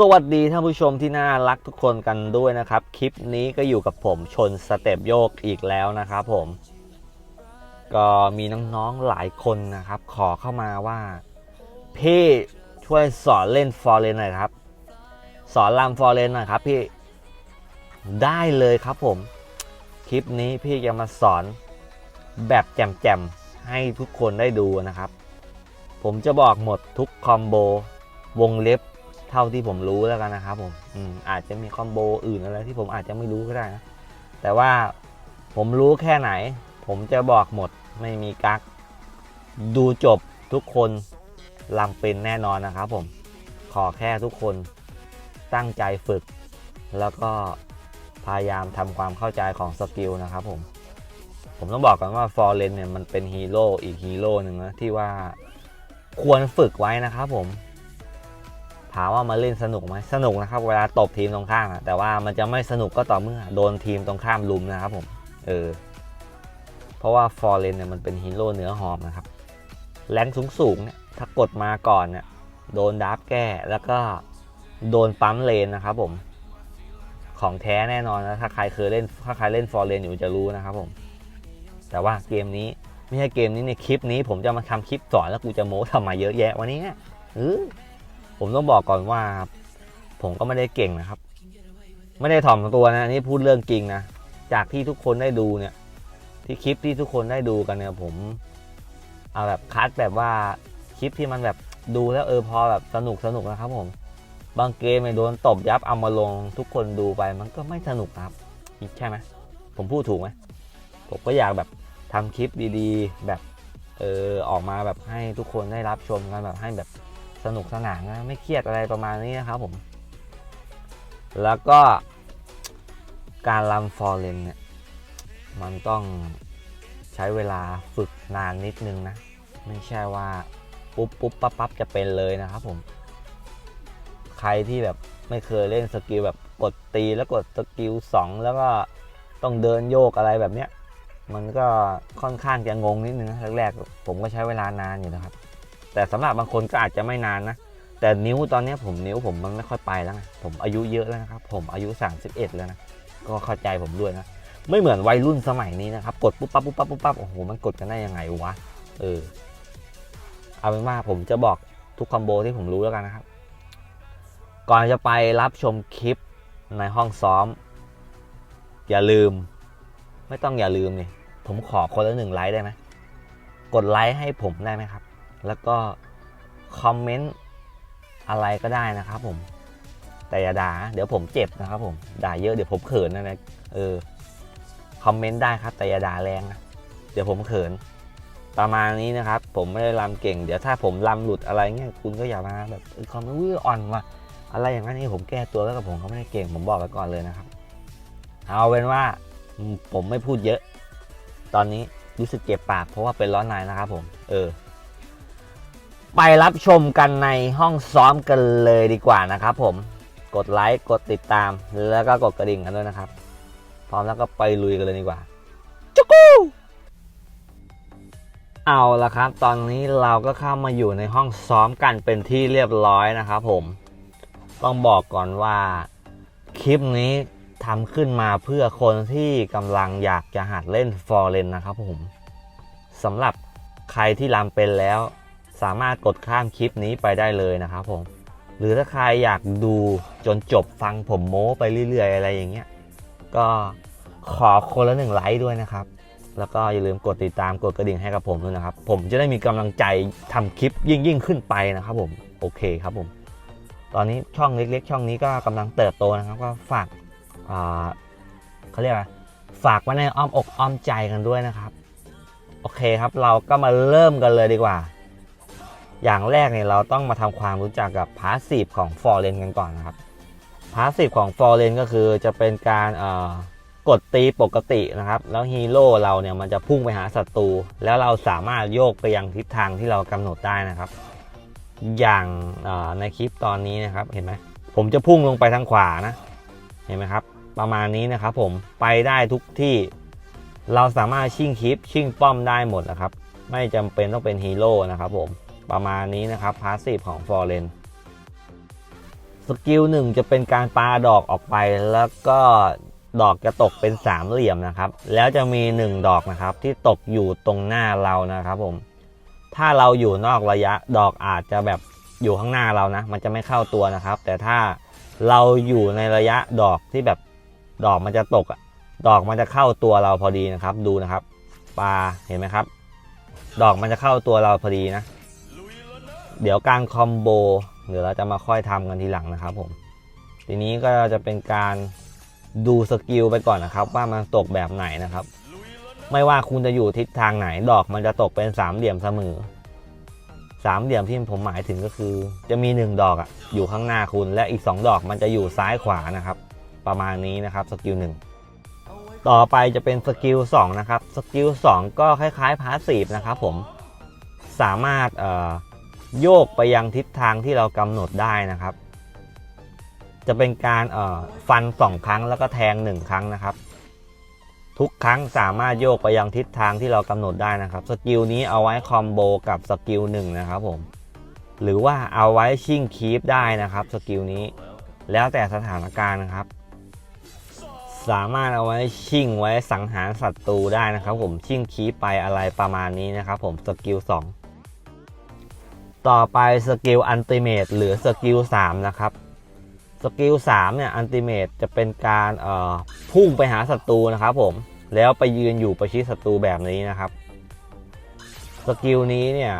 สวัสดีท่านผู้ชมที่น่ารักทุกคนกันด้วยนะครับ คลิปนี้ก็อยู่กับผมชนสเต็ปโยกอีกแล้วนะครับผม ก็มีน้องๆหลายคนนะครับ ขอเข้ามาว่า พี่ช่วยสอนเล่นฟอร์เรนหน่อยครับ สอนลำฟอร์เรนหน่อยครับพี่ได้เลยครับผม คลิปนี้พี่จะมาสอนแบบแจ่มๆให้ทุกคนได้ดูนะครับ ผมจะบอกหมดทุกคอมโบวงเล็บ เท่าที่ผมรู้แล้วกันนะครับผมอืมอาจจะมีคอมโบอื่นอะไรที่ผมอาจจะไม่รู้ก็ได้นะแต่ว่าผมรู้แค่ไหน ผมจะบอกหมดไม่มีกักดูจบทุกคนลำเป็นแน่นอนนะครับผมขอแค่ทุกคนตั้งใจฝึก แล้วก็พยายามทำความเข้าใจของสกิลนะครับผม ผมต้องบอกกันว่าฟอร์เรนเนี่ยมันเป็นฮีโร่อีกฮีโร่หนึ่งนะที่ว่าควรฝึกไว้นะครับผม ถามว่ามาเล่นสนุกไหมสนุกนะครับ เวลาตบทีมตรงข้ามแต่ว่ามันจะไม่สนุกก็ต่อเมื่อโดนทีมตรงข้ามลุมนะครับผม เออ เพราะว่าฟอร์เรนเนี่ยมันเป็นฮีโร่เนื้อหอมนะครับ แรงสูงสูงเนี่ยถ้ากดมาก่อนเนี่ยโดนดับแก้แล้วก็โดนปั๊มเลนนะครับผม ของแท้แน่นอนนะถ้าใครเคยเล่นถ้าใครเล่นฟอร์เรนอยู่จะรู้นะครับผม แต่ว่าเกมนี้ไม่ใช่เกมนี้ในคลิปนี้ ผมจะมาทำคลิปสอนแล้วกูจะโม้ทำมาเยอะแยะวันนี้เออ ผมต้องบอกก่อนว่า ผมก็ไม่ได้เก่งนะครับ ไม่ได้ถ่อมตัวนะอันนี่พูดเรื่องจริงนะจากที่ทุกคนได้ดูเนี่ย ที่คลิปที่ทุกคนได้ดูกันเนี่ย ผม เอาแบบคัดแบบว่าคลิปที่มันแบบดูแล้วเออพอแบบสนุกสนุกนะครับ ผม บางเกมไม่โดนตบยับเอามาลง ทุกคนดูไปมันก็ไม่สนุกครับใช่ไหมผมพูดถูกไหมผมก็อยากแบบทำคลิปดีๆ แบบเออออกมาแบบให้ทุกคนได้รับชมกันแบบให้แบบ สนุกสนานนะไม่เครียดอะไรประมาณนี้นะครับผม แล้วก็การลำฟอร์เรนเนี่ยมันต้องใช้เวลาฝึกนานนิดนึงนะ ไม่ใช่ว่าปุ๊บปุ๊บปั๊บปั๊บจะเป็นเลยนะครับผม ใครที่แบบไม่เคยเล่นสกิลแบบกดตีแล้วกดสกิล2แล้วก็ต้องเดินโยกอะไรแบบเนี้ย มันก็ค่อนข้างจะงงนิดนึงนะแรกๆผมก็ใช้เวลานานอยู่นะครับ แต่สำหรับบางคนก็อาจจะไม่นานนะ แต่นิ้วตอนนี้ผมนิ้วผมมันไม่ค่อยไปแล้วไงผมอายุเยอะแล้วนะครับ ผมอายุ 31 แล้วนะ ก็เข้าใจผมด้วยนะ ไม่เหมือนวัยรุ่นสมัยนี้นะครับ กดปุ๊บปั๊บปุ๊บปั๊บปุ๊บปั๊บ โอ้โห มันกดกันได้ยังไงวะ เออ เอาเป็นว่าผมจะบอกทุกคอมโบที่ผมรู้แล้วกันนะครับ ก่อนจะไปรับชมคลิปในห้องซ้อม อย่าลืม ไม่ต้องอย่าลืมนี่ผมขอคนละหนึ่งไลค์ได้ไหมกดไลค์ให้ผมได้ไหมครับ แล้วก็คอมเมนต์อะไรก็ได้นะครับผม แต่อย่าด่าเดี๋ยวผมเจ็บนะครับผม ด่าเยอะเดี๋ยวผมเขินนะนะเออ คอมเมนต์ได้ครับ แต่อย่าด่าแรงนะ เดี๋ยวผมเขิน ประมาณนี้นะครับ ผมไม่ได้ลำเก่ง เดี๋ยวถ้าผมลำหลุดอะไรเงี้ย คุณก็อย่ามาแบบคอมเมนต์วิอ่อนว่ะอะไรอย่างนั้นนี่ผมแก้ตัวแล้วกับผมก็ไม่ได้เก่ง ผมบอกไว้ก่อนเลยนะครับ เอาเป็นว่าผมไม่พูดเยอะ ตอนนี้รู้สึกเจ็บปากเพราะว่าเป็นร้อนในนะครับผม เออ ไปรับชมกันในห้องซ้อมกันเลยดีกว่านะครับผมกดไลค์กดติดตามแล้วก็กดกระดิ่งกันด้วยนะครับ พร้อมแล้วก็ไปลุยกันเลยดีกว่าจุกกูเอาละครับ ตอนนี้เราก็เข้ามาอยู่ในห้องซ้อมกันเป็นที่เรียบร้อยนะครับผมต้องบอกก่อนว่าคลิปนี้ทำขึ้นมาเพื่อคนที่กำลังอยากจะหัดเล่นฟอร์เรนนะครับผมสำหรับใครที่ลำเป็นแล้ว สามารถกดข้ามคลิปนี้ไปได้เลยนะครับผมหรือถ้าใครอยากดูจนจบฟังผมโม้ไปเรื่อยๆ อะไรอย่างเงี้ยก็ขอคนละหนึ่งไลค์ด้วยนะครับ แล้วก็อย่าลืมกดติดตามกดกระดิ่งให้กับผมด้วยนะครับ ผมจะได้มีกำลังใจทำคลิปยิ่งยิ่งๆขึ้นไปนะครับผมโอเคครับผม ตอนนี้ช่องเล็ก ๆ ช่องนี้ก็กำลังเติบโตนะครับ ก็ฝากเขาเรียกอะไรฝากไว้ในอ้อมอกอ้อมใจกันด้วยนะครับ โอเคครับเราก็มาเริ่มกันเลยดีกว่า อย่างแรกเนี่ยเราต้องมาทำความรู้จักกับพาสซีฟของฟอร์เรนกันก่อนนะครับพาสซีฟของฟอร์เรนก็คือจะเป็นการกดตีปกตินะครับ แล้วฮีโร่เราเนี่ยมันจะพุ่งไปหาศัตรู แล้วเราสามารถโยกไปยังทิศทางที่เรากำหนดได้นะครับ อย่างในคลิปตอนนี้นะครับเห็นไหมผมจะพุ่งลงไปทางขวานะเห็นไหมครับ ประมาณนี้นะครับผมไปได้ทุกที่เราสามารถชิ่งคลิปชิ่งป้อมได้หมดนะครับ ไม่จำเป็นต้องเป็นฮีโร่นะครับผม ประมาณนี้นะครับพาสซีฟของฟอร์เรนสกิลหนึ่งจะเป็นการปาดอกออกไปแล้วก็ดอกจะตกเป็นสามเหลี่ยมนะครับ แล้วจะมีหนึ่งดอกนะครับ ที่ตกอยู่ตรงหน้าเรานะครับผม ถ้าเราอยู่นอกระยะดอกอาจจะแบบอยู่ข้างหน้าเรานะ มันจะไม่เข้าตัวนะครับ แต่ถ้าเราอยู่ในระยะดอกที่แบบดอกมันจะตกดอกมันจะเข้าตัวเราพอดีนะครับ ดูนะครับ ปลาเห็นไหมครับ ดอกมันจะเข้าตัวเราพอดีนะ เดี๋ยวการคอมโบเดี๋ยวเราจะมาค่อยทำกันทีหลังนะครับผม ทีนี้ก็จะเป็นการดูสกิลไปก่อนนะครับ ว่ามันตกแบบไหนนะครับ ไม่ว่าคุณจะอยู่ทิศทางไหนดอกมันจะตกเป็นสามเหลี่ยมเสมอสามเหลี่ยมที่ผมหมายถึงก็คือ จะมีหนึ่งดอกอะอยู่ข้างหน้าคุณและอีกสองดอกมันจะอยู่ซ้ายขวานะครับ ประมาณนี้นะครับสกิลหนึ่งต่อไปจะเป็นสกิล2นะครับสกิล2ก็คล้ายๆพาสซีฟนะครับผมสามารถเอ่อ โยกไปยังทิศทางที่เรากำหนดได้นะครับ จะเป็นการฟัน2ครั้งแล้วก็แทง1ครั้งนะครับ ทุกครั้งสามารถโยกไปยังทิศทางที่เรากำหนดได้นะครับ สกิลนี้เอาไว้คอมโบกับสกิลหนึ่งนะครับผมหรือว่าเอาไว้ชิ่งคีปได้นะครับสกิลนี้ แล้วแต่สถานการณ์นะครับ สามารถเอาไว้ชิ่งไว้สังหารศัตรูได้นะครับ ผมชิ่งคีปไปอะไรประมาณนี้นะครับ ผมสกิล2 ต่อไปสกิลอันติเมตหรือสกิล3นะครับสกิล3เนี่ยอันติเมตจะเป็นการเอ่อพุ่งไปหาศัตรูนะครับผมแล้วไปยืนอยู่ประชิดศัตรูแบบนี้นะครับสกิลนี้เนี่ย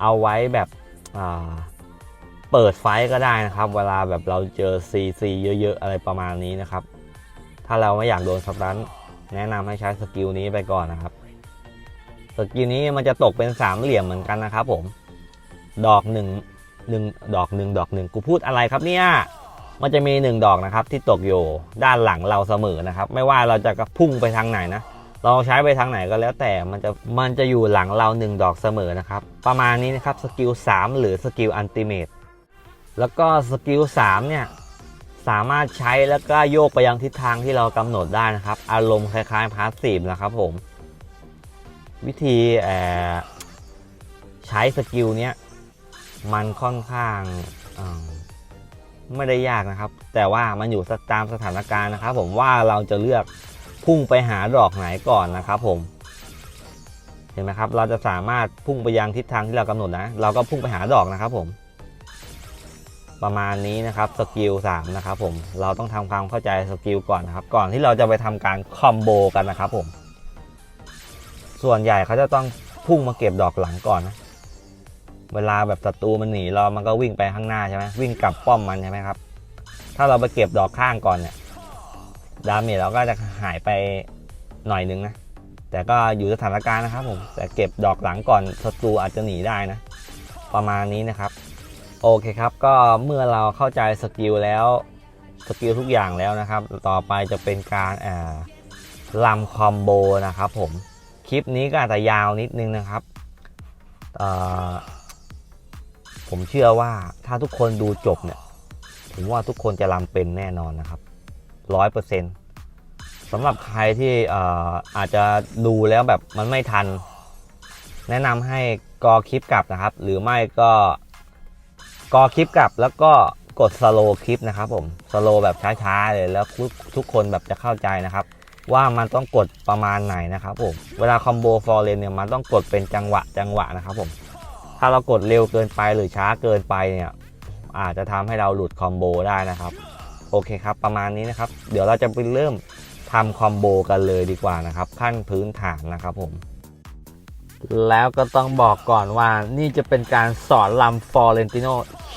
เอาไว้แบบเปิดไฟก็ได้นะครับ เวลาแบบเราเจอ CC เยอะๆ อะไรประมาณนี้นะครับ ถ้าเราไม่อยากโดนสตันแนะนำให้ใช้สกิลนี้ไปก่อนนะครับสกิลนี้มันจะตกเป็นสามเหลี่ยมเหมือนกันนะครับผม ดอกหนึ่งหนึ่งดอกหนึ่งดอกหนึ่งกูพูดอะไรครับเนี่ยมันจะมีหนึ่งดอกนะครับที่ตกอยู่ด้านหลังเราเสมอนะครับ ไม่ว่าเราจะกระพุ่งไปทางไหนนะ เราใช้ไปทางไหนก็แล้วแต่มันจะมันจะอยู่หลังเราหนึ่งดอกเสมอนะครับ ประมาณนี้นะครับสกิล3หรือสกิลอันติเมตแล้วก็สกิล3เนี่ยสามารถใช้แล้วก็โยกไปยังทิศทางที่เรากำหนดได้นะครับ อารมณ์คล้ายๆพาสซีฟนะครับผม วิธีใช้สกิลเนี้ย มันค่อนข้างไม่ได้ยากนะครับ แต่ว่ามันอยู่ตามสถานการณ์นะครับ ผมว่าเราจะเลือกพุ่งไปหาดอกไหนก่อนนะครับ ผม เห็นไหมครับ เราจะสามารถพุ่งไปยังทิศทางที่เรากำหนดนะ เราก็พุ่งไปหาดอกนะครับ ผม ประมาณนี้นะครับสกิล3นะครับ ผมเราต้องทำความเข้าใจสกิลก่อนนะครับ ก่อนที่เราจะไปทำการคอมโบกันนะครับ ผม ส่วนใหญ่เขาจะต้องพุ่งมาเก็บดอกหลังก่อนนะ เวลาแบบศัตรูมันหนีเรามันก็วิ่งไปข้างหน้าใช่ไหมวิ่งกลับป้อมมันใช่ไหมครับ ถ้าเราไปเก็บดอกข้างก่อนเนี่ยดาเมจเราก็จะหายไปหน่อยนึงนะ แต่ก็อยู่สถานการณ์นะครับผม แต่เก็บดอกหลังก่อนศัตรูอาจจะหนีได้นะ ประมาณนี้นะครับ โอเคครับ ก็เมื่อเราเข้าใจสกิลแล้ว สกิลทุกอย่างแล้วนะครับ ต่อไปจะเป็นการอ่าลำคอมโบนะครับผม คลิปนี้ก็อาจจะยาวนิดนึงนะครับ เอ่อ ผมเชื่อว่าถ้าทุกคนดูจบเนี่ยผมว่าทุกคนจะลำเป็นแน่นอนนะครับร้อยเปอร์เซ็นต์สำหรับใครที่ออาจจะดูแล้วแบบมันไม่ทัน แนะนำให้กอคลิปกลับนะครับ หรือไม่ก็กอคลิปกลับแล้วก็กดสโลคลิปนะครับผมสโลแบบช้าๆเลยแล้วทุกคนแบบจะเข้าใจนะครับ ว่ามันต้องกดประมาณไหนนะครับผมเวลาคอมโบฟอร์เรนเนี่ยมันต้องกดเป็นจังหวะจังหวะนะครับผม ถ้าเรากดเร็วเกินไปหรือช้าเกินไปเนี่ยอาจจะทำให้เราหลุดคอมโบได้นะครับ โอเคครับ ประมาณนี้นะครับ เดี๋ยวเราจะไปเริ่มทำคอมโบกันเลยดีกว่านะครับ ขั้นพื้นฐานนะครับผม แล้วก็ต้องบอกก่อนว่านี่จะเป็นการสอนลำฟอร์เรนติโน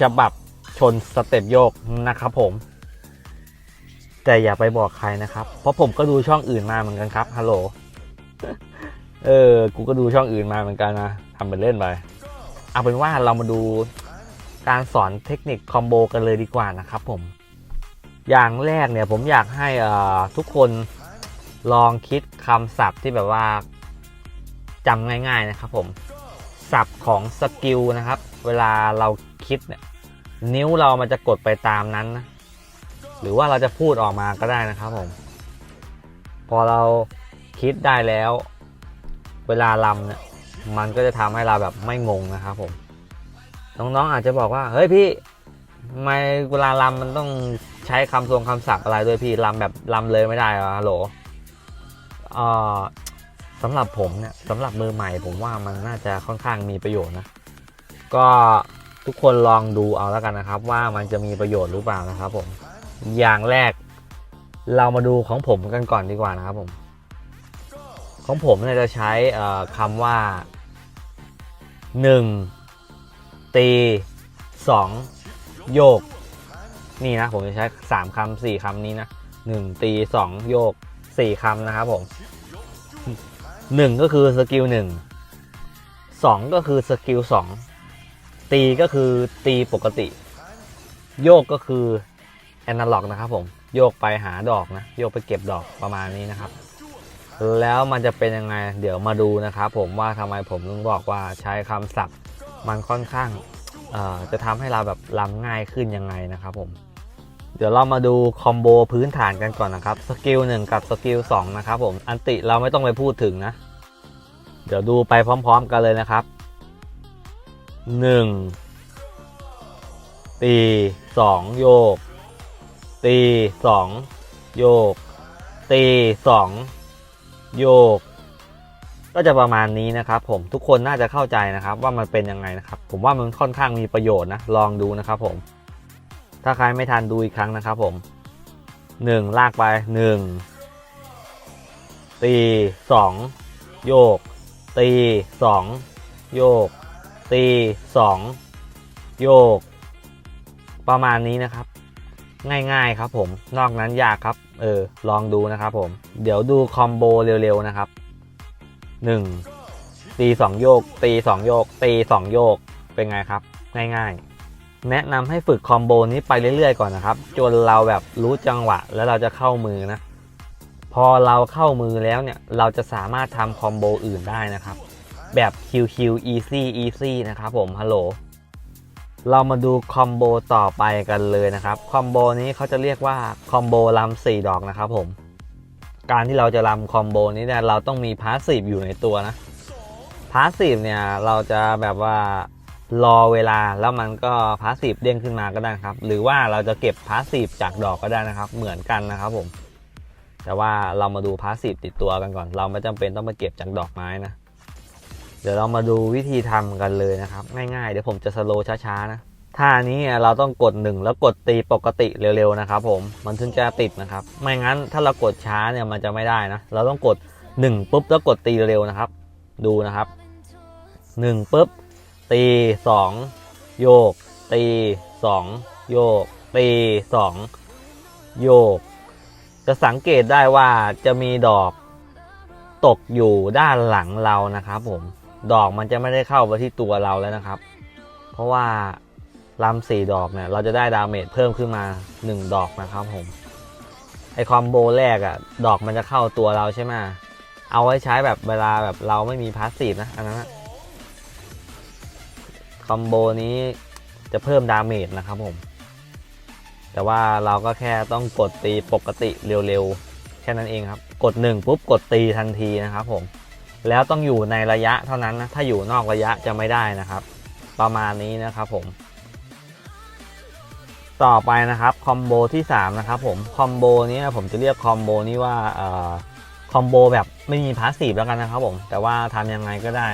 ฉบับชนสเต็ปโยกนะครับผม แต่อย่าไปบอกใครนะครับ เพราะผมก็ดูช่องอื่นมาเหมือนกันครับฮัลโหลเออ กูก็ดูช่องอื่นมาเหมือนกันนะทำเป็นเล่นไป เอาเป็นว่าเรามาดูการสอนเทคนิคคอมโบกันเลยดีกว่านะครับผม อย่างแรกเนี่ยผมอยากให้ทุกคนลองคิดคำศัพท์ที่แบบว่าจำง่าย ๆนะครับผมศัพท์ของสกิลนะครับ เวลาเราคิดเนี่ยนิ้วเรามันจะกดไปตามนั้นนะหรือว่าเราจะพูดออกมาก็ได้นะครับผม พอเราคิดได้แล้ว เวลาลำเนี่ย มันก็จะทำให้เราแบบไม่งงนะครับผม น้องๆอาจจะบอกว่าเฮ้ยพี่ไม่เวลาลำมันต้องใช้คำทรงคำศัพท์อะไรด้วยพี่ลำแบบลำเลยไม่ได้หรอฮัลโหลสำหรับผมเนี่ยสำหรับมือใหม่ผมว่ามันน่าจะค่อนข้างมีประโยชน์นะ ก็ทุกคนลองดูเอาแล้วกันนะครับ ว่ามันจะมีประโยชน์หรือเปล่านะครับผมอย่างแรกเรามาดูของผมกันก่อนดีกว่านะครับผม ของผมเนี่ยจะใช้เอ่อคำว่า 1 ตี 2 โยก นี่นะ ผมจะใช้ 3คำ4คำนี้นะ 1 ตี 2 โยก 4คำนะครับผม 1 ก็คือสกิล 1 2 ก็คือสกิล 2 ตีก็คือตีปกติ โยกก็คือแอนาล็อกนะครับผม โยกไปหาดอกนะ โยกไปเก็บดอกประมาณนี้นะครับ แล้วมันจะเป็นยังไง เดี๋ยวมาดูนะครับผมว่าทำไมผมถึงบอกว่าใช้คำศัพท์ มันค่อนข้างจะทำให้เราแบบลำง่ายขึ้นยังไงนะครับผมเดี๋ยวเรามาดูคอมโบพื้นฐานกันก่อนนะครับสกิล1กับสกิล2นะครับผมอันติเราไม่ต้องไปพูดถึงนะ เดี๋ยวดูไปพร้อมๆกันเลยนะครับ1ตี2โยกตี2โยกตี2 โยก ก็จะประมาณนี้นะครับ ผมทุกคนน่าจะเข้าใจนะครับ ว่ามันเป็นยังไงนะครับ ผมว่ามันค่อนข้างมีประโยชน์นะลองดูนะครับ ผม ถ้าใครไม่ทันดูอีกครั้งนะครับ ผม1ลากไป1ตี2โยก ตี2โยก ตี2โยก ประมาณนี้นะครับ ง่ายๆครับผมนอกนั้นยากครับ เออ ลองดูนะครับผม เดี๋ยวดูคอมโบเร็วๆนะครับ 1 ตี 2 โยก ตี 2 โยก ตี 2 โยกเป็นไงครับ ง่ายๆ แนะนำให้ฝึกคอมโบนี้ไปเรื่อยๆ ก่อนนะครับ จนเราแบบรู้จังหวะ แล้วเราจะเข้ามือนะ พอเราเข้ามือแล้วเนี่ย เราจะสามารถทำคอมโบอื่นได้นะครับ แบบ QQ easy easy นะครับผมฮัลโหล เรามาดูคอมโบต่อไปกันเลยนะครับ คอมโบนี้เขาจะเรียกว่าคอมโบลำสี่ดอกนะครับผม การที่เราจะลำคอมโบนี้เนี่ยเราต้องมีพาสซีฟอยู่ในตัวนะ พาสซีฟเนี่ยเราจะแบบว่ารอเวลาแล้วมันก็พาสซีฟเด้งขึ้นมาก็ได้ครับ หรือว่าเราจะเก็บพาสซีฟจากดอกก็ได้นะครับ เหมือนกันนะครับผม แต่ว่าเรามาดูพาสซีฟติดตัวกันก่อน เราไม่จำเป็นต้องมาเก็บจากดอกไม้นะ เดี๋ยวเรามาดูวิธีทำกันเลยนะครับ ง่ายๆ เดี๋ยวผมจะสโลช้าๆนะท่านี้เราต้องกด 1 แล้วกดตีปกติเร็วๆนะครับผมมันถึงจะติดนะครับ ไม่งั้นถ้าเรากดช้าเนี่ยมันจะไม่ได้นะ เราต้องกด 1 ปุ๊บแล้วกดตีเร็วนะครับ ดูนะครับ 1 ปุ๊บ ตี 2 โยก ตี 2 โยก ตี 2 โยก จะสังเกตได้ว่าจะมีดอกตกอยู่ด้านหลังเรานะครับผม ดอกมันจะไม่ได้เข้าไปที่ตัวเราแล้วนะครับ เพราะว่าลำสี่ดอกเนี่ยเราจะได้ดาเมจเพิ่มขึ้นมา 1 ดอกนะครับผมไอคอมโบแรกอะดอกมันจะเข้าตัวเราใช่ไหมเอาไว้ใช้แบบเวลาแบบเราไม่มีพาสซีฟนะอันนั้นอะคอมโบนี้จะเพิ่มดาเมจนะครับผม แต่ว่าเราก็แค่ต้องกดตีปกติเร็วๆ แค่นั้นเองครับ กด 1 ปุ๊บ กดตีทันทีนะครับผม แล้วต้องอยู่ในระยะเท่านั้นนะ ถ้าอยู่นอกระยะจะไม่ได้นะครับ ประมาณนี้นะครับผม ต่อไปนะครับคอมโบที่3นะครับผม คอมโบนี้ผมจะเรียกคอมโบนี้ว่าออคอมโบแบบไม่มีพาสซีฟแล้วกันนะครับผม แต่ว่าทำยังไงก็ได้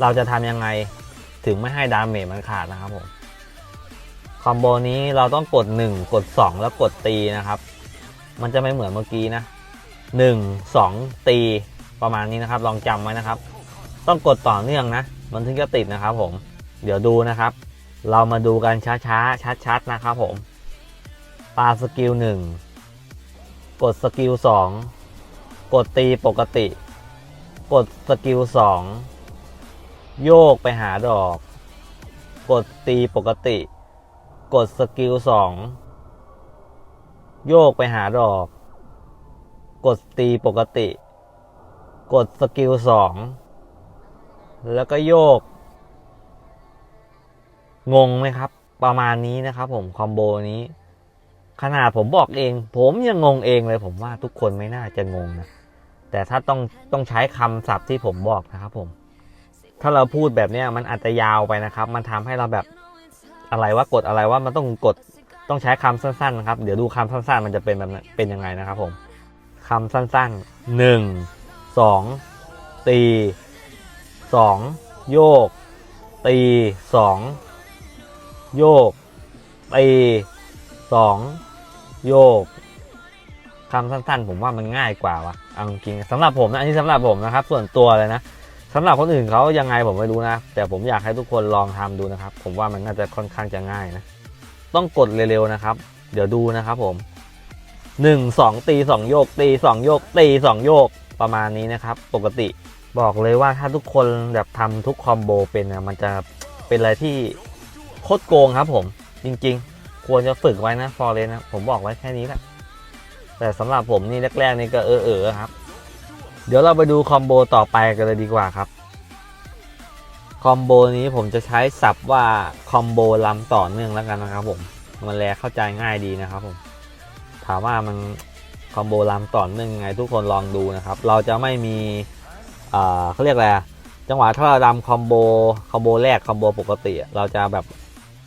เราจะทำยังไงถึงไม่ให้ดาเมจมันขาดนะครับผม คอมโบนี้เราต้องกด 1 กด 2 แล้วกดตีนะครับ มันจะไม่เหมือนเมื่อกี้นะ 1 2 ตี ประมาณนี้นะครับ ลองจำไว้นะครับ ต้องกดต่อเนื่องนะ มันถึงจะติดนะครับ ผม เดี๋ยวดูนะครับ เรามาดูกันช้าๆ ชัดๆ นะครับผม ปาสกิล1กดสกิล2กดตีปกติ กดสกิล2โยกไปหาดอก กดตีปกติ กดสกิล2โยกไปหาดอก กดตีปกติ กดสกิล2แล้วก็โยก งงไหมครับ ประมาณนี้นะครับผมคอมโบนี้ ขนาดผมบอกเอง ผมยังงงเองเลย ผมว่าทุกคนไม่น่าจะงงนะ แต่ถ้าต้องต้องใช้คำศัพท์ที่ผมบอกนะครับผม ถ้าเราพูดแบบนี้มันอาจจะยาวไปนะครับ มันทำให้เราแบบอะไรว่ากดอะไรว่ามันต้องกดต้องใช้คำสั้นๆนะครับ เดี๋ยวดูคำสั้นๆ มันจะเป็นแบบเป็นยังไงนะครับผมคำสั้นๆหนึ่ง สองตีสองโยก ตีสองโยก ตีสองโยกคำสั้นๆ ผมว่ามันง่ายกว่าวะเอาจริงสำหรับผมนะอันนี้สำหรับผมนะครับ ส่วนตัวเลยนะสำหรับคนอื่นเขายังไงผมไม่รู้นะ แต่ผมอยากให้ทุกคนลองทำดูนะครับ ผมว่ามันน่าจะค่อนข้างจะง่ายนะ ต้องกดเร็วๆนะครับ เดี๋ยวดูนะครับผมหนึ่งสองตีสองโยกตีสองโยกตีสองโยก ประมาณนี้นะครับปกติบอกเลยว่าถ้าทุกคนแบบทำทุกคอมโบเป็นนะมันจะเป็นอะไรที่โคตรโกงครับผม จริงๆ ควรจะฝึกไว้นะฟอร์เรนนะผมบอกไว้แค่นี้แหละแต่สำหรับผมนี่แรกๆนี่ก็เออเออๆครับ เดี๋ยวเราไปดูคอมโบต่อไปกันเลยดีกว่าครับคอมโบนี้ผมจะใช้ศัพท์ว่าคอมโบลำต่อเนื่องแล้วกันนะครับผม มันแลเข้าใจง่ายดีนะครับผม ถามว่ามัน คอมโบลำต่อเนื่องไงทุกคนลองดูนะครับ เราจะไม่มีเอ่อเขาเรียกอะไรจังหวะถ้าเราดำคอมโบคอมโบแรกคอมโบปกติ เราจะแบบ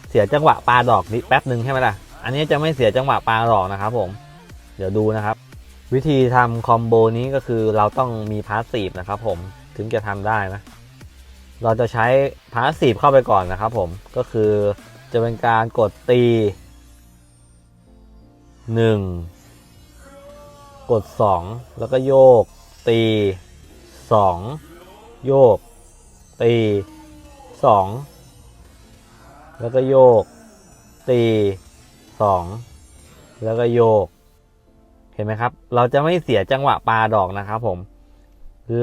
เสียจังหวะปลาดอกนิดแป๊บหนึ่งใช่ไหมล่ะ อันนี้จะไม่เสียจังหวะปลาดอกนะครับผม เดี๋ยวดูนะครับ วิธีทำคอมโบนี้ก็คือเราต้องมีพาสซีฟนะครับผมถึงจะทำได้นะ เราจะใช้พาสซีฟเข้าไปก่อนนะครับผมก็คือจะเป็นการกดตี 1 กด 2 แล้วก็โยก ตี 2 โยก ตี 2 แล้วก็โยก ตี 2 แล้วก็โยก เห็นไหมครับ เราจะไม่เสียจังหวะปลาดอกนะครับผม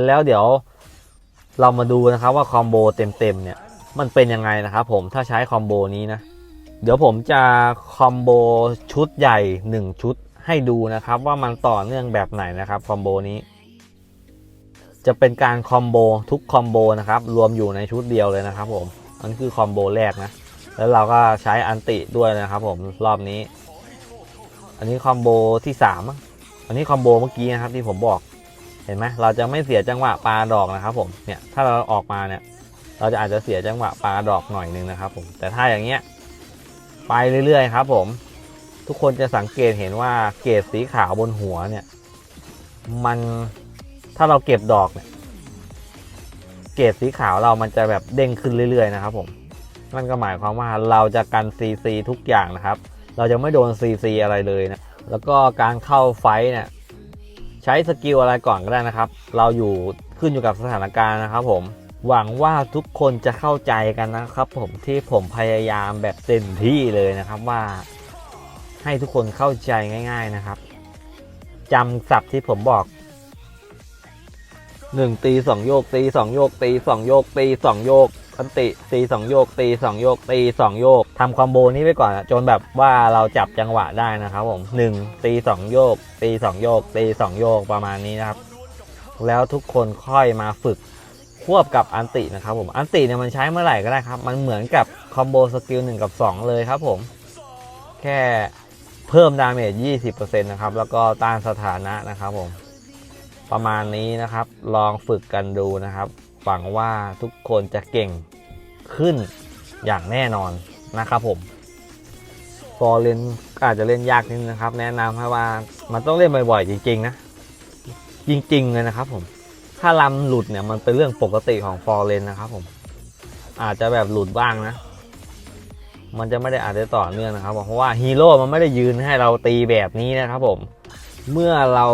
แล้วเดี๋ยวเรามาดูนะครับว่าคอมโบเต็มๆเนี่ยมันเป็นยังไงนะครับผมถ้าใช้คอมโบนี้นะ เดี๋ยวผมจะคอมโบชุดใหญ่ 1 ชุด ให้ดูนะครับว่ามันต่อเนื่องแบบไหนนะครับคอมโบนี้ จะเป็นการคอมโบทุกคอมโบนะครับรวมอยู่ในชุดเดียวเลยนะครับผมอันนคือคอมโบแรกนะแล้วเราก็ใช้อันติด้วยนะครับผมรอบนี้ อันนี้คอมโบที่3มั้งอันนี้คอมโบเมื่อกี้นะครับที่ผมบอกเห็นไหมเราจะไม่เสียจังหวะปลาดอกนะครับผมเนี่ยถ้าเราออกมาเนี่ย เราจะอาจจะเสียจังหวะปลาดอกหน่อยนึงนะครับผมแต่ถ้าอย่างเงี้ยไปเรื่อยๆครับผม ทุกคนจะสังเกตเห็นว่าเกรดสีขาวบนหัวเนี่ย มันถ้าเราเก็บดอกเนี่ย เกรดสีขาวเรามันจะแบบเด้งขึ้นเรื่อยๆนะครับ ผมนั่นก็หมายความว่าเราจะกันซีซีทุกอย่างนะครับ เราจะไม่โดนซีซีอะไรเลยนะแล้วก็การเข้าไฟท์เนี่ยใช้สกิลอะไรก่อนก็ได้นะครับ เราอยู่ขึ้นอยู่กับสถานการณ์นะครับ ผมหวังว่าทุกคนจะเข้าใจกันนะครับ ผมที่ผมพยายามแบบเต็มที่เลยนะครับว่า ให้ทุกคนเข้าใจง่าย ๆนะครับจำศัพท์ที่ผมบอกหนึ่งตีสองโยกตีสองโยกตีสองโยกตีสองโยกอันติตีสองโยกตีสองโยกตีสองโยกทำคอมโบนี้ไปก่อนจนแบบว่าเราจับจังหวะได้นะครับผมหนึ่งตีสองโยกตีสองโยกตีสองโยกประมาณนี้นะครับ แล้วทุกคนค่อยมาฝึกควบกับอันตินะครับผมอันติเนี่ยมันใช้เมื่อไหร่ก็ได้ครับ มันเหมือนกับคอมโบสกิล1กับ2เลยครับผม แค่ เพิ่มดาเมจ 20%นะครับ แล้วก็ต้านสถานะนะครับผม ประมาณนี้นะครับ ลองฝึกกันดูนะครับ หวังว่าทุกคนจะเก่งขึ้นอย่างแน่นอนนะครับผมฟอร์เรนอาจจะเล่นยากนิดนนะครับ แนะนำให้ว่ามันต้องเล่นบ่อยๆจริงๆนะ จริงๆเลยนะครับผม ถ้าลำหลุดเนี่ยมันเป็นเรื่องปกติของฟอร์เรนนะครับผม อาจจะแบบหลุดบ้างนะ มันจะไม่ได้อาจจะต่อเนื่องนะครับผมเพราะว่าฮีโร่มันไม่ได้ยืนให้เราตีแบบนี้นะครับผม เมื่อเรา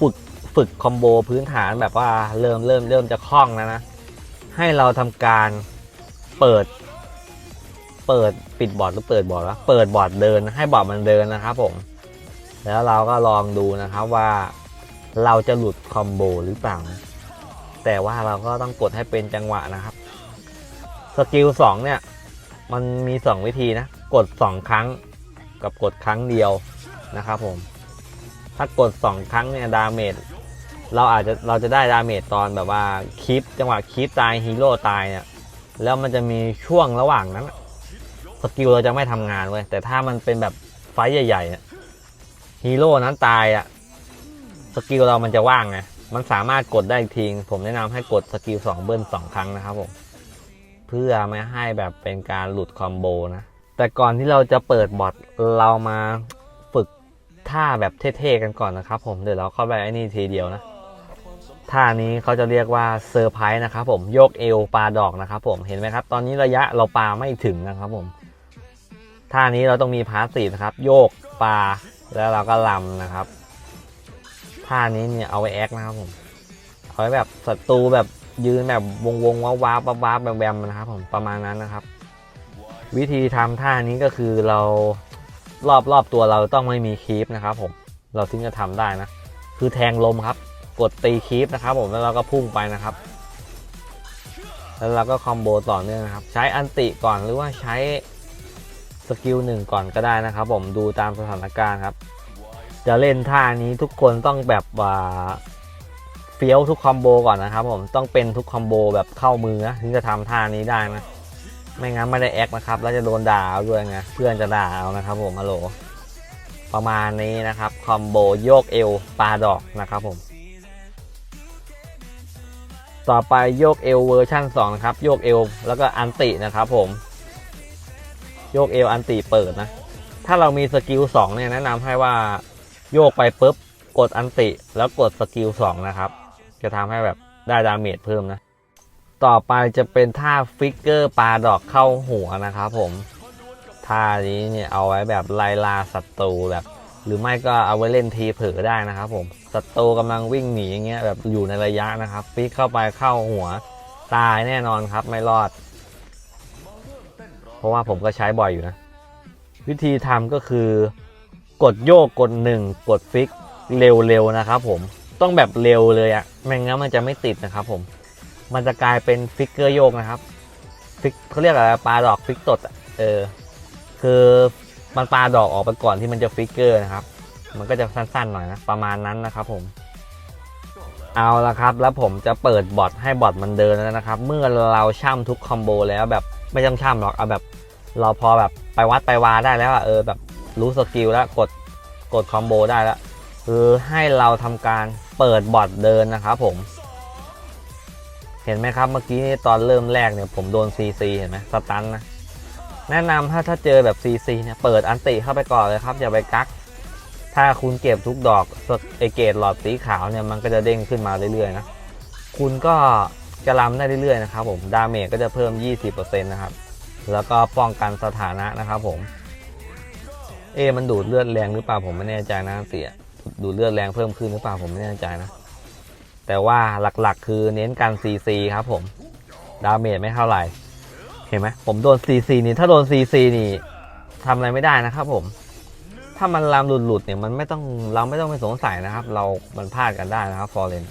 ฝึกฝึกคอมโบพื้นฐานแบบว่าเริ่มเริ่มเริ่มจะคล่องแล้วนะ ให้เราทำการเปิด เปิดปิดบอร์ดหรือเปิดบอร์ดวะเปิดบอร์ดเดินให้บอร์ดมันเดินนะครับผม แล้วเราก็ลองดูนะครับว่าเราจะหลุดคอมโบหรือเปล่า แต่ว่าเราก็ต้องกดให้เป็นจังหวะนะครับ สกิล2เนี่ย มันมี 2 วิธีนะ กด 2 ครั้งกับกดครั้งเดียวนะครับผม ถ้ากด 2 ครั้งเนี่ยดาเมจเราอาจจะเราจะได้ดาเมจตอนแบบว่าคลิปจังหวะคลิปตายฮีโร่ตายเนี่ยแล้วมันจะมีช่วงระหว่างนั้นสกิลเราจะไม่ทำงานเว้ยแต่ถ้ามันเป็นแบบไฟท์ใหญ่ๆเนี่ยฮีโร่นั้นตายอะสกิลเรามันจะว่างไงมันสามารถกดได้อีกที ผมแนะนำให้กดสกิล2เบิ้ล2 ครั้งนะครับผม เพื่อไม่ให้แบบเป็นการหลุดคอมโบนะ แต่ก่อนที่เราจะเปิดบอทเรามาฝึกท่าแบบเท่ๆกันก่อนนะครับ ผมเดี๋ยวเราเข้าไปไอ้นี่ทีเดียวนะท่านี้เขาจะเรียกว่าเซอร์ไพรส์นะครับผมโยกเอวปลาดอกนะครับผมเห็นไหมครับ ตอนนี้ระยะเราปลาไม่ถึงนะครับผมท่านี้เราต้องมีพาสซีฟนะครับ โยกปลาแล้วเราก็ลำนะครับท่านี้เนี่ยเอาไว้แอคนะครับผมเอาไว้แบบศัตรูแบบ ยืนแบบวงวงๆว้าวว้าวว้าวแบมๆนะครับผมประมาณนั้นนะครับ วิธีทำท่านี้ก็คือเรารอบรอบตัวเราต้องไม่มีคีปนะครับ ผมเราถึงจะทำได้นะ คือแทงลมครับ กดตีคีปนะครับ ผมแล้วเราก็พุ่งไปนะครับ แล้วเราก็คอมโบต่อเนื่องนะครับ ใช้อันติก่อนหรือว่าใช้สกิลหนึ่งก่อนก็ได้นะครับ ผมดูตามสถานการณ์ครับ จะเล่นท่านี้ทุกคนต้องแบบว่า เฟี้ยวทุกคอมโบก่อนนะครับผมต้องเป็นทุกคอมโบแบบเข้ามือนะถึงจะทำท่านี้ได้นะไม่งั้นไม่ได้แอคนะครับแล้วจะโดนด่าเอาด้วยไงเพื่อนจะด่าเอานะครับผมฮัลโหลประมาณนี้นะครับคอมโบโยกเอวปลาดอกนะครับผม ต่อไปโยกเอวเวอร์ชั่น2นะครับโยกเอวแล้วก็อันตินะครับผมโยกเอวอันติเปิดนะถ้าเรามีสกิล2เนี่ยแนะนำให้ว่าโยกไปปุ๊บกดอันติแล้วกดสกิล2นะครับ จะทำให้แบบได้ดาเมจเพิ่มนะ ต่อไปจะเป็นท่าฟิกเกอร์ปลาดอกเข้าหัวนะครับผม ท่านี้เนี่ยเอาไว้แบบไล่ลาศัตรูแบบ หรือไม่ก็เอาไว้เล่นทีเผลอได้นะครับผม ศัตรูกำลังวิ่งหนีอย่างเงี้ยแบบอยู่ในระยะนะครับ ฟิกเข้าไปเข้าหัวตายแน่นอนครับไม่รอด เพราะว่าผมก็ใช้บ่อยอยู่นะ วิธีทำก็คือกดโยกกดหนึ่งกดฟิกเร็วๆนะครับผม ต้องแบบเร็วเลยอะไม่งั้นมันจะไม่ติดนะครับผม มันจะกลายเป็นฟิกเกอร์โยกนะครับ ฟิกเขาเรียกอะไรปลาดอกฟิกตดอเออ คือมันปลาดอกออกไปก่อนที่มันจะฟิกเกอร์นะครับ มันก็จะสั้นๆหน่อยนะ ประมาณนั้นนะครับผม เอาละครับ แล้วผมจะเปิดบอทให้บอทมันเดินแล้วนะครับ เมื่อเราช่ำทุกคอมโบแล้วแบบไม่จำช่ำหรอก เอาแบบ เราพอแบบไปวัดไปวาได้แล้วอะเออแบบรู้สกิลแล้วกดกดคอมโบได้แล้วคือให้เราทำการ เปิดบอทเดินนะครับผม เห็นไหมครับเมื่อกี้ตอนเริ่มแรกเนี่ยผมโดน CC เห็นไหมสตันนะ แนะนำถ้าถ้าเจอแบบ CC เนี่ยเปิดอันติเข้าไปก่อนเลยครับ อย่าไปกัก ถ้าคุณเก็บทุกดอกไอเกตหลอดสีขาวเนี่ยมันก็จะเด้งขึ้นมาเรื่อยๆนะ คุณก็จะรำได้เรื่อยๆนะครับผมดาเมจก็จะเพิ่ม 20%นะครับ แล้วก็ป้องกันสถานะนะครับผม เอมันดูดเลือดแรงหรือเปล่าผมไม่แน่ใจนะเสีย ดูดเลือดแรงเพิ่มขึ้นหรือเปล่าผมไม่แน่ใจนะ แต่ว่าหลักๆ คือเน้นการ CC ครับผม ดาเมจไม่เท่าไหร่ เห็นไหมผมโดน CC นี่ ถ้าโดน CC นี่ทำอะไรไม่ได้นะครับผม ถ้ามันลามหลุดๆเนี่ยมันไม่ต้องเราไม่ต้องไปสงสัยนะครับ เรา มันพลาดกันได้นะครับฟอร์เรน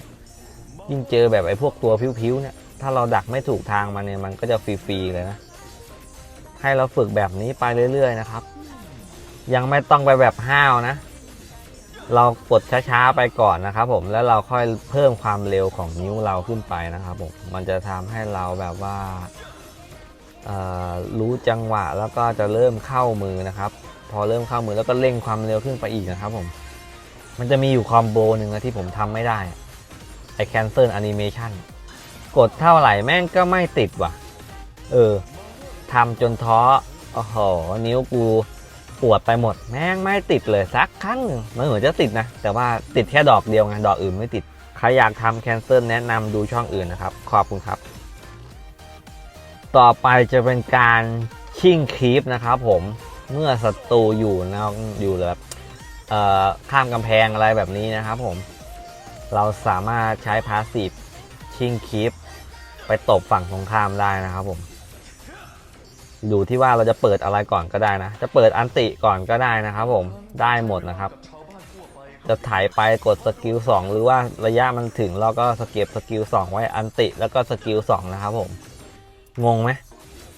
ยิ่งเจอแบบไอ้พวกตัวพิ้วๆเนี่ย ถ้าเราดักไม่ถูกทางมันเนี่ยมันก็จะฟรีๆเลยนะ ให้เราฝึกแบบนี้ไปเรื่อยๆนะครับ ยังไม่ต้องไปแบบห้าวนะ เรากดช้าๆไปก่อนนะครับผมแล้วเราค่อยเพิ่มความเร็วของนิ้วเราขึ้นไปนะครับผมมันจะทำให้เราแบบว่ารู้จังหวะแล้วก็จะเริ่มเข้ามือนะครับ พอเริ่มเข้ามือแล้วก็เร่งความเร็วขึ้นไปอีกนะครับผมมันจะมีอยู่คอมโบหนึ่งนะที่ผมทำไม่ได้ไอ cancel animation กดเท่าไหร่แม่งก็ไม่ติดว่ะ เออทำจนท้อโอ้โหนิ้วกู ปวดไปหมดแม่งไม่ติดเลยสักครั้งหนึ่งมันเหมือนจะติดนะ แต่ว่าติดแค่ดอกเดียวไงดอกอื่นไม่ติด ใครอยากทำแคนเซิลแนะนำดูช่องอื่นนะครับ ขอบคุณครับ ต่อไปจะเป็นการชิ่งคีปนะครับผมเมื่อศัตรูอยู่นะอยู่แบบข้ามกำแพงอะไรแบบนี้นะครับผม เราสามารถใช้พาสซีฟชิ่งคีปไปตบฝั่งตรงข้ามได้นะครับผม อยู่ที่ว่าเราจะเปิดอะไรก่อนก็ได้นะ จะเปิดอันติก่อนก็ได้นะครับผมได้หมดนะครับ จะถ่ายไปกดสกิล2หรือว่าระยะมันถึงเราก็สเก็บสกิล2ไว้อันติแล้วก็สกิล2นะครับผมงงไหม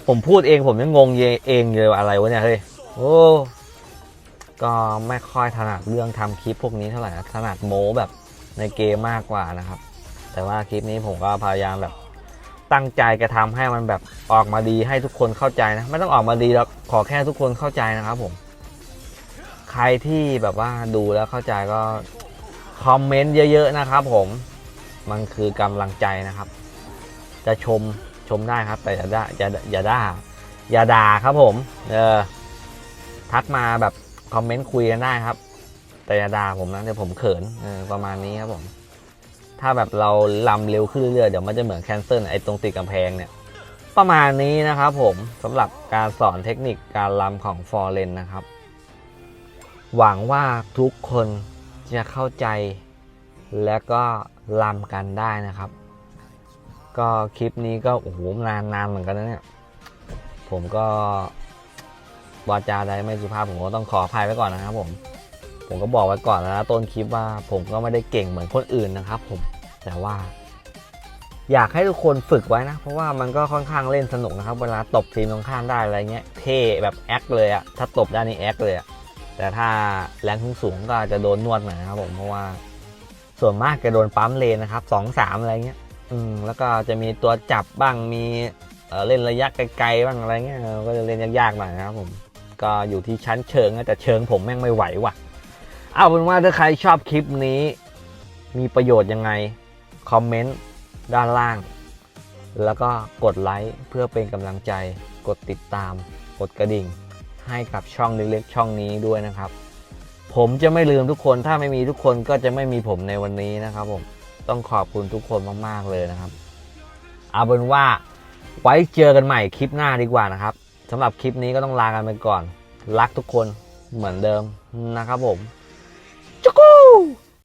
ผมพูดเองผมยังงงเองเลยว่าอะไรวะเนี่ยเฮ้ยโอ้ก็ไม่ค่อยถนัดเรื่องทำคลิปพวกนี้เท่าไหร่นะถนัดโม้แบบในเกมมากกว่านะครับ แต่ว่าคลิปนี้ผมก็พยายามแบบ ตั้งใจจะทำให้มันแบบออกมาดีให้ทุกคนเข้าใจนะ ไม่ต้องออกมาดีแล้วขอแค่ทุกคนเข้าใจนะครับผม ใครที่แบบว่าดูแล้วเข้าใจก็คอมเมนต์เยอะ ๆ นะครับผมมันคือกำลังใจนะครับ จะชมชมได้ครับ แต่อย่าด่าอย่าอย่าด่าอย่าด่าครับผม เออทักมาแบบคอมเมนต์คุยกันได้ครับ แต่อย่าด่าผมนะเดี๋ยวผมเขินเออประมาณนี้ครับผม ถ้าแบบเราลำเร็วขึ้นเรื่อยๆ เดี๋ยวมันจะเหมือนแคนเซิลไอ้ตรงติดกำแพงเนี่ย ประมาณนี้นะครับผมสำหรับการสอนเทคนิคการลำของฟอร์เรนนะครับ หวังว่าทุกคนจะเข้าใจ และก็ลำกันได้นะครับ ก็คลิปนี้ก็โอ้โหนานนานเหมือนกันนะเนี่ย ผมก็วาจาใดไม่สุภาพผมก็ต้องขออภัยไว้ก่อนนะครับผม ผมก็บอกไว้ก่อนแล้วนะต้นคลิปว่าผมก็ไม่ได้เก่งเหมือนคนอื่นนะครับ ผมแต่ว่า อยากให้ทุกคนฝึกไว้นะ เพราะว่ามันก็ค่อนข้างเล่นสนุกนะครับ เวลาตบทีมตรงข้ามได้อะไรเงี้ยเท่แบบแอคเลยอะถ้าตบได้นี่แอคเลยอะแต่ถ้าแรงสูงก็อาจจะโดนนวดหน่อยนะครับผมเพราะว่าส่วนมากจะโดนปั๊มเลนนะครับสองสามอะไรเงี้ย อืมแล้วก็จะมีตัวจับบ้างมีเล่นระยะไกลๆบ้างอะไรเงี้ยก็จะเล่นยากๆหน่อยนะครับผมก็อยู่ที่ชั้นเชิงนะแต่เชิงผมแม่งไม่ไหวว่ะ เอาเป็นว่าถ้าใครชอบคลิปนี้ มีประโยชน์ยังไง คอมเมนต์ด้านล่าง แล้วก็กดไลค์เพื่อเป็นกำลังใจ กดติดตาม กดกระดิ่ง ให้กับช่องเล็กๆช่องนี้ด้วยนะครับ ผมจะไม่ลืมทุกคน ถ้าไม่มีทุกคนก็จะไม่มีผมในวันนี้นะครับผม ต้องขอบคุณทุกคนมากๆเลยนะครับ เอาเป็นว่าไว้เจอกันใหม่คลิปหน้าดีกว่านะครับสำหรับคลิปนี้ก็ต้องลากันไปก่อน รักทุกคนเหมือนเดิมนะครับผม จุกกู